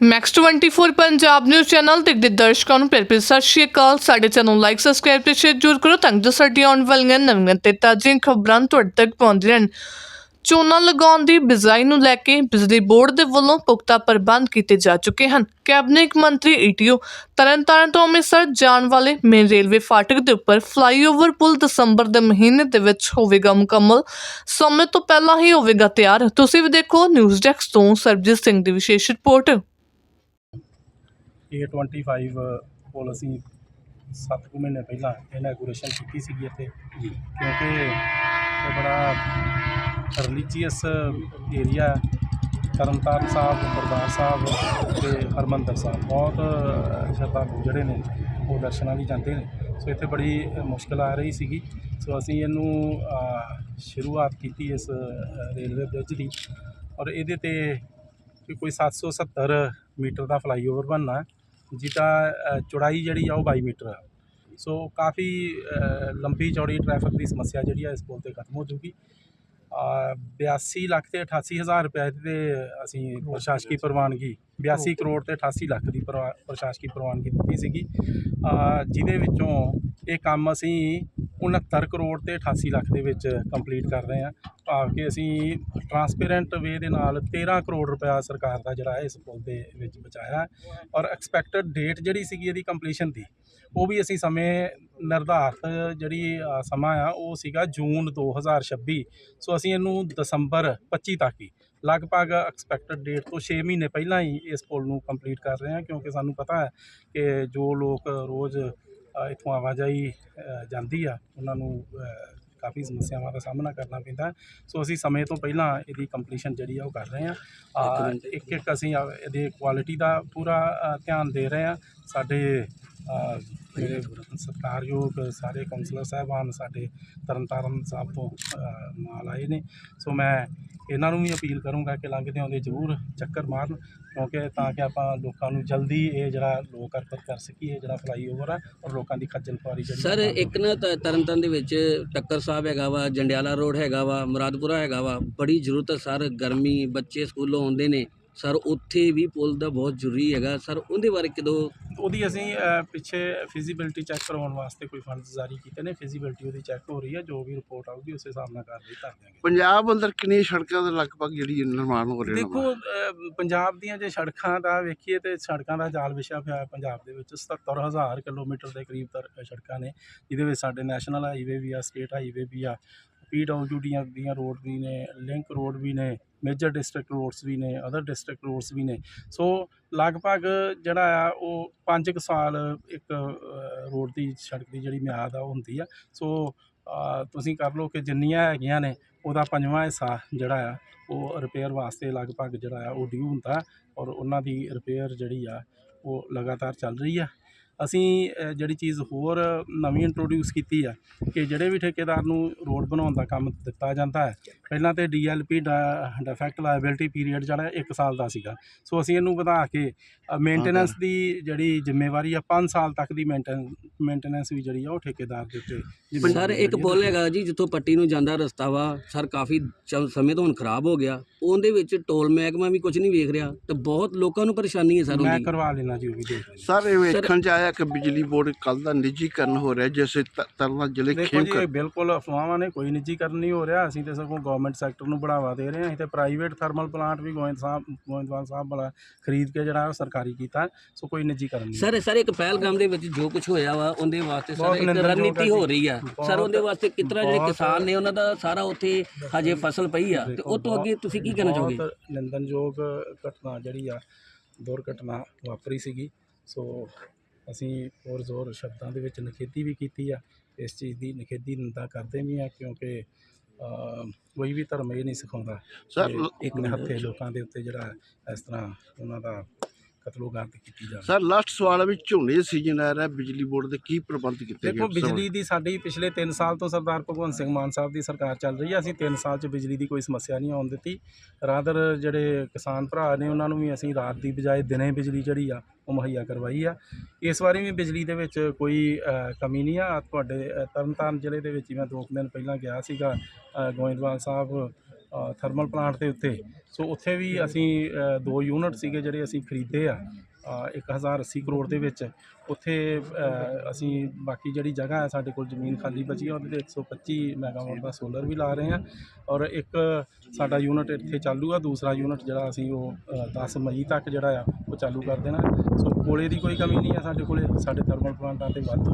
Max 24 Punjab news channel ਦੇ ਦਰਸ਼ਕਾਂ ਨੂੰ ਪਿਆਰ ਭਰੀ ਸਤਿ ਸ਼੍ਰੀ ਅਕਾਲ। ਸਾਡੇ ਚੈਨਲ ਨੂੰ ਲਾਈਕ ਸਬਸਕ੍ਰਾਈਬ ਤੇ ਸ਼ੇਅਰ ਜ਼ਰੂਰ ਕਰੋ ਤਾਂ ਜੋ ਸਾਡੀਆਂ ਆਉਣ ਵਾਲੀਆਂ ਨਵੀਆਂ ਤੇ ਤਾਜ਼ੀਆਂ ਖਬਰਾਂ ਤੁਹਾਡੇ ਤੱਕ ਪਹੁੰਚਦੀਆਂ ਰਹਿਣ। ਚੋਣਾਂ ਲਗਾਉਣ ਦੀ ਬਿਜਾਈ ਨੂੰ ਲੈ ਕੇ ਬਿਜਲੀ ਬੋਰਡ ਦੇ ਵੱਲੋਂ ਪੁਖਤਾ ਪ੍ਰਬੰਧ ਕੀਤੇ ਜਾ ਚੁੱਕੇ ਹਨ। ਕੈਬਨਿਟ ਮੰਤਰੀ ਈਟੀਓ ਤਰਨਤਾਰਨ ਤੋਂ ਅੰਮ੍ਰਿਤਸਰ ਜਾਣ ਵਾਲੇ ਮੇਨ ਰੇਲਵੇ ਫਾਟਕ ਦੇ ਉੱਪਰ ਫਲਾਈਓਵਰ ਪੁਲ ਦਸੰਬਰ ਦੇ ਮਹੀਨੇ ਦੇ ਵਿੱਚ ਹੋਵੇਗਾ ਮੁਕੰਮਲ। ਸਮੇਂ ਤੋਂ ਪਹਿਲਾਂ ਹੀ ਹੋਵੇਗਾ ਤਿਆਰ। ਤੁਸੀਂ ਵੀ ਦੇਖੋ, ਨਿਊਜ਼ ਡੈਸਕ ਤੋਂ ਸਰਬਜੀਤ ਸਿੰਘ ਦੀ ਵਿਸ਼ੇਸ਼ ਰਿਪੋਰਟ। A25 ਪੁਲ ਅਸੀਂ 7 ਕੁ ਮਹੀਨੇ ਪਹਿਲਾਂ ਇਨੈਗੋਰੇਸ਼ਨ ਕੀਤੀ ਸੀਗੀ ਇੱਥੇ। ਕਿਉਂਕਿ ਇਹ ਬੜਾ ਰਿਲੀਜੀਅਸ ਏਰੀਆ ਤਰਨਤਾਰਨ ਸਾਹਿਬ ਦਰਬਾਰ ਸਾਹਿਬ ਤੇ ਹਰਮੰਦਰ ਸਾਹਿਬ। ਬਹੁਤ ਸ਼ਰਧਾਲੂ ਜਿਹੜੇ ਨੇ ਉਹ ਦਰਸ਼ਨਾਂ ਲਈ ਜਾਂਦੇ ਨੇ। ਸੋ ਇੱਥੇ ਬੜੀ ਮੁਸ਼ਕਲ ਆ ਰਹੀ ਸੀਗੀ। ਸੋ ਅਸੀਂ ਇਹਨੂੰ ਸ਼ੁਰੂਆਤ ਕੀਤੀ ਇਸ ਰੇਲਵੇ ਬ੍ਰਿਜ ਦੀ। ਔਰ ਇਹਦੇ ਤੇ ਕੋਈ 770 ਮੀਟਰ ਦਾ ਫਲਾਈਓਵਰ ਬਣਨਾ ਹੈ, ਜਿਹਦਾ ਚੌੜਾਈ ਜਿਹੜੀ ਆ ਉਹ 22 ਮੀਟਰ ਆ। ਸੋ ਕਾਫੀ ਲੰਬੀ ਚੌੜੀ ਟ੍ਰੈਫਿਕ ਦੀ ਸਮੱਸਿਆ ਜਿਹੜੀ ਆ ਇਸ ਪੁਲ ਤੇ ਖਤਮ ਹੋ ਜੂਗੀ ਅ, 82 ਲੱਖ ਤੇ 88 ਹਜ਼ਾਰ ਰੁਪਏ ਦੀ ਤੇ ਅਸੀਂ ਪ੍ਰਸ਼ਾਸਕੀ ਪ੍ਰਵਾਨਗੀ 82 ਕਰੋੜ ਤੇ 88 ਲੱਖ ਦੀ ਪ੍ਰਸ਼ਾਸਕੀ ਪ੍ਰਵਾਨਗੀ ਦਿੱਤੀ ਸੀਗੀ। ਜਿਹਦੇ ਵਿੱਚੋਂ ਇਹ ਕੰਮ ਅਸੀਂ 69 ਕਰੋੜ ਤੇ 88 ਲੱਖ ਦੇ ਵਿੱਚ ਕੰਪਲੀਟ ਕਰ ਰਹੇ ਹਾਂ। ਭਾਵ ਕਿ ਅਸੀਂ ਟਰਾਂਸਪੇਰੈਂਟ ਵੇ ਦੇ ਨਾਲ 13 ਕਰੋੜ ਰੁਪਇਆ ਸਰਕਾਰ ਦਾ ਜਿਹੜਾ ਇਸ ਪੁਲ ਦੇ ਵਿੱਚ ਬਚਾਇਆ ਔਰ ਐਕਸਪੈਕਟਡ ਡੇਟ ਜਿਹੜੀ ਸੀਗੀ ਇਹਦੀ ਕੰਪਲੀਸ਼ਨ ਦੀ, ਉਹ ਵੀ ਅਸੀਂ ਸਮੇਂ ਨਿਰਧਾਰਤ ਜਿਹੜੀ ਸਮਾਂ ਆ, ਉਹ ਸੀਗਾ ਜੂਨ 2026 ਸੋ ਅਸੀਂ ਇਹਨੂੰ ਦਸੰਬਰ 25 ਤੱਕ ਹੀ, ਲਗਭਗ ਐਕਸਪੈਕਟਡ ਡੇਟ ਤੋਂ 6 ਮਹੀਨੇ ਪਹਿਲਾਂ ਹੀ ਇਸ ਪੁਲ ਨੂੰ ਕੰਪਲੀਟ ਕਰ ਰਹੇ ਹਾਂ। ਕਿਉਂਕਿ ਸਾਨੂੰ ਪਤਾ ਹੈ ਕਿ ਜੋ ਲੋਕ ਰੋਜ਼ ਇੱਥੋਂ ਆਵਾਜਾਈ ਜਾਂਦੀ ਆ ਉਹਨਾਂ ਨੂੰ ਕਾਫੀ ਸਮੱਸਿਆਵਾਂ ਦਾ ਸਾਹਮਣਾ ਕਰਨਾ ਪੈਂਦਾ। ਸੋ ਅਸੀਂ ਸਮੇਂ ਤੋਂ ਪਹਿਲਾਂ ਇਹਦੀ ਕੰਪਲੀਸ਼ਨ ਜਿਹੜੀ ਆ ਉਹ ਕਰ ਰਹੇ ਅ, ਇੱਕ ਇੱਕ ਅਸੀਂ ਆ- ਇਹਦੇ ਕੁਆਲਿਟੀ ਦਾ ਪੂਰਾ ਧਿਆਨ ਦੇ ਰਹੇ ਹਾਂ ਸਾਡੇ ਮੇਰੇ ਸਤਿਕਾਰਯੋਗ ਸਾਰੇ ਕਾਉਂਸਲਰ ਸਾਹਿਬਾਨ ਸਾਡੇ ਤਰਨਤਾਰਨ ਸਾਹਿਬ ਤੋਂ ਨਾਲ ਆਏ ਨੇ। ਸੋ ਮੈਂ ਇਹਨਾਂ ਨੂੰ ਵੀ ਅਪੀਲ ਕਰੂੰਗਾ ਕਿ ਲੰਘਦੇ ਆਉਂਦੇ ਜ਼ਰੂਰ ਚੱਕਰ ਮਾਰਨ ਕਿਉਂਕਿ ਤਾਂ ਕਿ ਆਪਾਂ ਲੋਕਾਂ ਨੂੰ ਜਲਦੀ ਇਹ ਜਿਹੜਾ ਲੋਕ ਅਰਪਤ ਕਰ ਸਕੀਏ ਜਿਹੜਾ ਫਲਾਈਓਵਰ ਆ ਔਰ ਲੋਕਾਂ ਦੀ ਖੱਜਲ ਖੁਆਰੀ ਜਿਹੜੀ ਸਰ ਇੱਕ ਨਾ ਤ- ਤਰਨਤਾਰਨ ਦੇ ਵਿੱਚ ਟੱਕਰ ਸਾਹਿਬ ਹੈਗਾ ਵਾ ਜੰਡਿਆਲਾ ਰੋਡ ਹੈਗਾ ਵਾ ਮੁਰਾਦਪੁਰਾ ਹੈਗਾ ਵਾ ਬੜੀ ਜ਼ਰੂਰਤ ਹੈ ਸਰ ਗਰਮੀ ਬੱਚੇ ਸਕੂਲੋਂ ਆਉਂਦੇ ਨੇ। ਸਰ ਉੱਥੇ ਵੀ ਪੁਲ ਦਾ ਬਹੁਤ ਜ਼ਰੂਰੀ ਹੈਗਾ। ਸਰ ਉਹਦੇ ਬਾਰੇ ਕਦੋਂ ਉਹਦੀ ਅਸੀਂ ਪਿੱਛੇ ਫਿਜ਼ੀਬਿਲਟੀ ਚੈੱਕ ਕਰਵਾਉਣ ਵਾਸਤੇ ਕੋਈ ਫੰਡਸ ਜਾਰੀ ਕੀਤੇ ਨੇ। ਫਿਜ਼ੀਬਿਲਟੀ ਉਹਦੀ ਚੈੱਕ ਹੋ ਰਹੀ ਹੈ ਜੋ ਵੀ ਰਿਪੋਰਟ ਆਊਗੀ ਉਸ ਹਿਸਾਬ ਨਾਲ ਕਾਰਵਾਈ ਕਰ ਦਿਆਂਗੇ। ਪੰਜਾਬ ਅੰਦਰ ਕਿੰਨੀਆਂ ਸੜਕਾਂ ਦੇ ਲਗਭਗ ਜਿਹੜੀ ਨਿਰਮਾਣ ਹੋ ਰਹੇ ਦੇਖੋ ਪੰਜਾਬ ਦੀਆਂ ਜੇ ਸੜਕਾਂ ਦਾ ਵੇਖੀਏ ਤੇ ਸੜਕਾਂ ਦਾ ਜਾਲ ਵਿਛਿਆ ਪਿਆ ਹੈ ਪੰਜਾਬ ਦੇ ਵਿੱਚ 77000 ਕਿਲੋਮੀਟਰ ਦੇ ਕਰੀਬ ਤਰ ਸੜਕਾਂ ਨੇ ਜਿਹਦੇ ਵਿੱਚ ਸਾਡੇ ਨੈਸ਼ਨਲ ਹਾਈਵੇ ਵੀ ਆ ਸਟੇਟ ਹਾਈਵੇ ਵੀ ਆ। ਪੀਡਬਲਯੂਡੀਆਂ ਦੀਆਂ ਰੋਡ ਵੀ ਨੇ ਲਿੰਕ ਰੋਡ ਵੀ ਨੇ ਮੇਜਰ ਡਿਸਟ੍ਰਿਕਟ ਰੋਡਸ ਵੀ ਨੇ ਅਦਰ ਡਿਸਟ੍ਰਿਕਟ ਰੋਡਸ ਵੀ ਨੇ। ਸੋ ਲਗਭਗ ਜਿਹੜਾ ਆ, ਉਹ 5 ਕੁ ਸਾਲ ਇੱਕ ਰੋਡ ਦੀ ਸੜਕ ਦੀ ਜਿਹੜੀ ਮਿਆਦ ਆ, ਉਹ ਹੁੰਦੀ ਆ। ਸੋ ਤੁਸੀਂ ਕਰ ਲਓ ਕਿ ਜਿੰਨੀਆਂ ਹੈਗੀਆਂ ਨੇ, ਉਹਦਾ ਪੰਜਵਾਂ ਹਿੱਸਾ ਜਿਹੜਾ ਆ, ਉਹ ਰਿਪੇਅਰ ਵਾਸਤੇ ਲਗਭਗ ਜਿਹੜਾ ਆ, ਉਹ ਡਿਊ ਹੁੰਦਾ। ਔਰ ਉਹਨਾਂ ਦੀ ਰਿਪੇਅਰ ਜਿਹੜੀ ਆ, ਉਹ ਲਗਾਤਾਰ ਚੱਲ ਰਹੀ ਆ। ਅਸੀਂ ਜਿਹੜੀ ਚੀਜ਼ ਹੋਰ ਨਵੀਂ ਇੰਟਰੋਡਿਊਸ ਕੀਤੀ ਆ ਕਿ ਜਿਹੜੇ ਵੀ ਠੇਕੇਦਾਰ ਨੂੰ ਰੋਡ ਬਣਾਉਣ ਦਾ ਕੰਮ ਦਿੱਤਾ ਜਾਂਦਾ ਹੈ ਪਹਿਲਾਂ ਤੇ ਡੀਐਲਪੀ ਡਿਫੈਕਟ ਲਾਇਬਿਲਿਟੀ ਪੀਰੀਅਡ ਜਿਹੜਾ 1 ਸਾਲ ਦਾ ਸੀਗਾ। ਸੋ ਅਸੀਂ ਇਹਨੂੰ ਵਧਾ ਕੇ ਮੇਨਟੇਨੈਂਸ ਦੀ ਜਿਹੜੀ ਜ਼ਿੰਮੇਵਾਰੀ ਆ 5 ਸਾਲ ਤੱਕ ਦੀ ਮੇਨਟੇਨੈਂਸ ਵੀ ਜਿਹੜੀ ਆ ਉਹ ਠੇਕੇਦਾਰ ਦੇ ਉੱਤੇ ਸਰ ਇੱਕ ਪੁਲ ਹੈਗਾ ਜੀ ਜਿੱਥੋਂ ਪੱਟੀ ਨੂੰ ਜਾਂਦਾ ਰਸਤਾ ਵਾ ਸਰ ਕਾਫੀ ਸਮੇਂ ਤੋਂ ਹੁਣ ਖਰਾਬ ਹੋ ਗਿਆ। ਉਹਦੇ ਵਿੱਚ ਟੋਲ ਮਹਿਕਮਾ ਵੀ ਕੁਝ ਨਹੀਂ ਵੇਖ ਰਿਹਾ ਤੇ ਬਹੁਤ ਲੋਕਾਂ ਨੂੰ ਪਰੇਸ਼ਾਨੀ ਹੈ ਸਰ ਮੈਂ ਉਹਦੀ ਕਰਵਾ ਲੈਣਾ ਜੀ ਉਹ ਵੀ ਦੇਖ ਸਰ ਇਹ ਵੇਖਣ ਚ ਆਇਆ ਕਿ ਬਿਜਲੀ ਬੋਰਡ ਕੱਲ ਦਾ ਨਿੱਜੀਕਰਨ ਹੋ ਰਿਹਾ ਜਿਵੇਂ ਤਰਨਾ ਜ਼ਿਲ੍ਹੇ ਦੇਖੋ ਜੀ ਇਹ ਬਿਲਕੁਲ ਅਫਵਾਹਾਂ ਨੇ ਕੋਈ ਨਿੱਜੀਕਰਨ ਨਹੀਂ ਹੋ ਰਿਹਾ। ਅਸੀਂ ਤੇ ਸਗੋਂ ਗਵਰਨਮੈਂਟ ਸੈਕਟਰ ਨੂੰ ਬੜਾਵਾ ਦੇ ਰਹੇ ਹਾਂ। ਅਸੀਂ ਤੇ ਪ੍ਰਾਈਵੇਟ ਥਰਮਲ ਪਲਾਂਟ ਵੀ ਗੋਇੰਦ ਸਾਹਿਬ ਗੋਇੰਦਵਾਲ ਸਾਹਿਬ ਵਾਲਾ ਖਰੀਦ ਕੇ ਜਿਹੜਾ ਸਰਕਾਰੀ ਕੀਤਾ ਸੋ ਕੋਈ ਨਿੱਜੀਕਰਨ ਨਹੀਂ ਸਰ ਸਰ ਇੱਕ ਪਹਿਲਗਾਮ ਦੇ ਵਿੱਚ ਜੋ ਕੁਝ ਹੋਇਆ ਵਾ ਉਹਦੇ ਵਾਸਤੇ ਸਰ ਬਹੁਤ ਇੱਕ ਨਿੰਦਣਯੋਗ ਰਣਨੀਤੀ ਹੈ ਹੋ। ਰਹੀ ਆ। ਸਰ ਉਹਦੇ ਵਾਸਤੇ ਕਿਤਨਾ ਜਿਹੜੇ ਬਹੁਤ- ਕਿਸਾਨ ਨੇ ਉਹਨਾਂ ਦਾ ਸਾਰਾ ਉੱਥੇ ਹਜੇ ਫਸਲ ਪਈ ਆ। ਤੇ ਉਹ ਤੋਂ ਅੱਗੇ ਤੁਸੀਂ ਕੀ ਕਹਿਣਾ ਚਾਹੋਗੇ? ਬਹੁਤ ਨਿੰਦਣਯੋਗ ਘਟਨਾ ਜਿਹੜੀ ਆ ਦੁਰਘਟਨਾ ਵਾਪਰੀ ਸੀਗੀ। ਸੋ ਅਸੀਂ ਹੋਰ ਜ਼ੋਰ ਸ਼ਬਦਾਂ ਦੇ ਵਿੱਚ ਨਿਖੇਧੀ ਵੀ ਕੀਤੀ ਆ ਇਸ ਚੀਜ਼ ਦੀ ਨਿਖੇਧੀ ਨਿੰਦਾ ਕਰਦੇ ਵੀ ਆ ਕਿਉਂਕਿ ਕੋਈ ਵੀ ਧਰਮ ਇਹ ਨਹੀਂ ਸਿਖਾਉਂਦਾ ਸਰ, ਇੱਕ ਹੱਥੇ ਲੋਕਾਂ ਦੇ ਉੱਤੇ ਜਿਹੜਾ ਇਸ ਤਰ੍ਹਾਂ ਉਹਨਾਂ ਦਾ ਕਤਲੋਗਾਰਤ ਕੀਤੀ ਜਾਵੇ। ਸਰ ਲਾਸਟ ਸਵਾਲ ਹੈ ਵੀ ਝੋਨੇ ਦਾ ਸੀਜ਼ਨ ਆ ਰਿਹਾ ਬਿਜਲੀ ਬੋਰਡ ਦੇ ਕੀ ਪ੍ਰਬੰਧ ਕੀਤੇ ਦੇਖੋ ਗਏ ਬਿਜਲੀ ਦੀ ਸਾਡੀ ਪਿਛਲੇ 3 ਸਾਲ ਤੋਂ ਸਰਦਾਰ ਭਗਵੰਤ ਸਿੰਘ ਮਾਨ ਸਾਹਿਬ ਦੀ ਸਰਕਾਰ ਚੱਲ ਰਹੀ ਹੈ ਅਸੀਂ 3 ਸਾਲ 'ਚ ਬਿਜਲੀ ਦੀ ਕੋਈ ਸਮੱਸਿਆ ਨਹੀਂ ਆਉਣ ਦਿੱਤੀ। ਰਾਦਰ ਜਿਹੜੇ ਕਿਸਾਨ ਭਰਾ ਨੇ ਉਹਨਾਂ ਨੂੰ ਵੀ ਅਸੀਂ ਰਾਤ ਦੀ ਬਜਾਏ ਦਿਨੇ ਬਿਜਲੀ ਜਿਹੜੀ ਆ ਉਹ ਮੁਹੱਈਆ ਕਰਵਾਈ ਆ। ਇਸ ਵਾਰੀ ਵੀ ਬਿਜਲੀ ਦੇ ਵਿੱਚ ਕੋਈ ਕਮੀ ਨਹੀਂ ਆ। ਤੁਹਾਡੇ ਤਰਨਤਾਰਨ ਜ਼ਿਲ੍ਹੇ ਦੇ ਵਿੱਚ ਮੈਂ ਦੋ ਦਿਨ ਪਹਿਲਾਂ ਗਿਆ ਸੀਗਾ ਗੋਇੰਦਵਾਲ ਸਾਹਿਬ ਥਰਮਲ ਪਲਾਂਟ ਦੇ ਉੱਤੇ। ਸੋ ਉੱਥੇ ਵੀ ਅਸੀਂ ਦੋ ਯੂਨਿਟ ਸੀਗੇ ਜਿਹੜੇ ਅਸੀਂ ਖਰੀਦੇ ਆ ਅ, 1080 ਕਰੋੜ ਦੇ ਵਿੱਚ। ਉੱਥੇ ਅਸੀਂ ਬਾਕੀ ਜਿਹੜੀ ਜਗ੍ਹਾ ਹੈ ਸਾਡੇ ਕੋਲ ਜ਼ਮੀਨ ਖਾਲੀ ਬਚੀ ਆ ਉਹਦੇ ਤੇ 125 ਮੈਗਾਵਾਟ ਦਾ ਸੋਲਰ ਵੀ ਲਾ ਰਹੇ ਹਾਂ ਔਰ ਇੱਕ ਸਾਡਾ ਯੂਨਿਟ ਇੱਥੇ ਚਾਲੂ ਆ ਦੂਸਰਾ ਯੂਨਿਟ ਜਿਹੜਾ ਅਸੀਂ ਉਹ ਅ, 10 ਮਈ ਤੱਕ ਜਿਹੜਾ ਆ ਉਹ ਚਾਲੂ ਕਰ ਦੇਣਾ। ਸੋ ਕੋਲੇ ਦੀ ਕੋਈ ਕਮੀ ਨਹੀਂ ਆ ਸਾਡੇ ਕੋਲੇ ਸਾਡੇ ਥਰਮਲ ਪਲਾਂਟਾਂ ਤੇ ਵਾਧੂ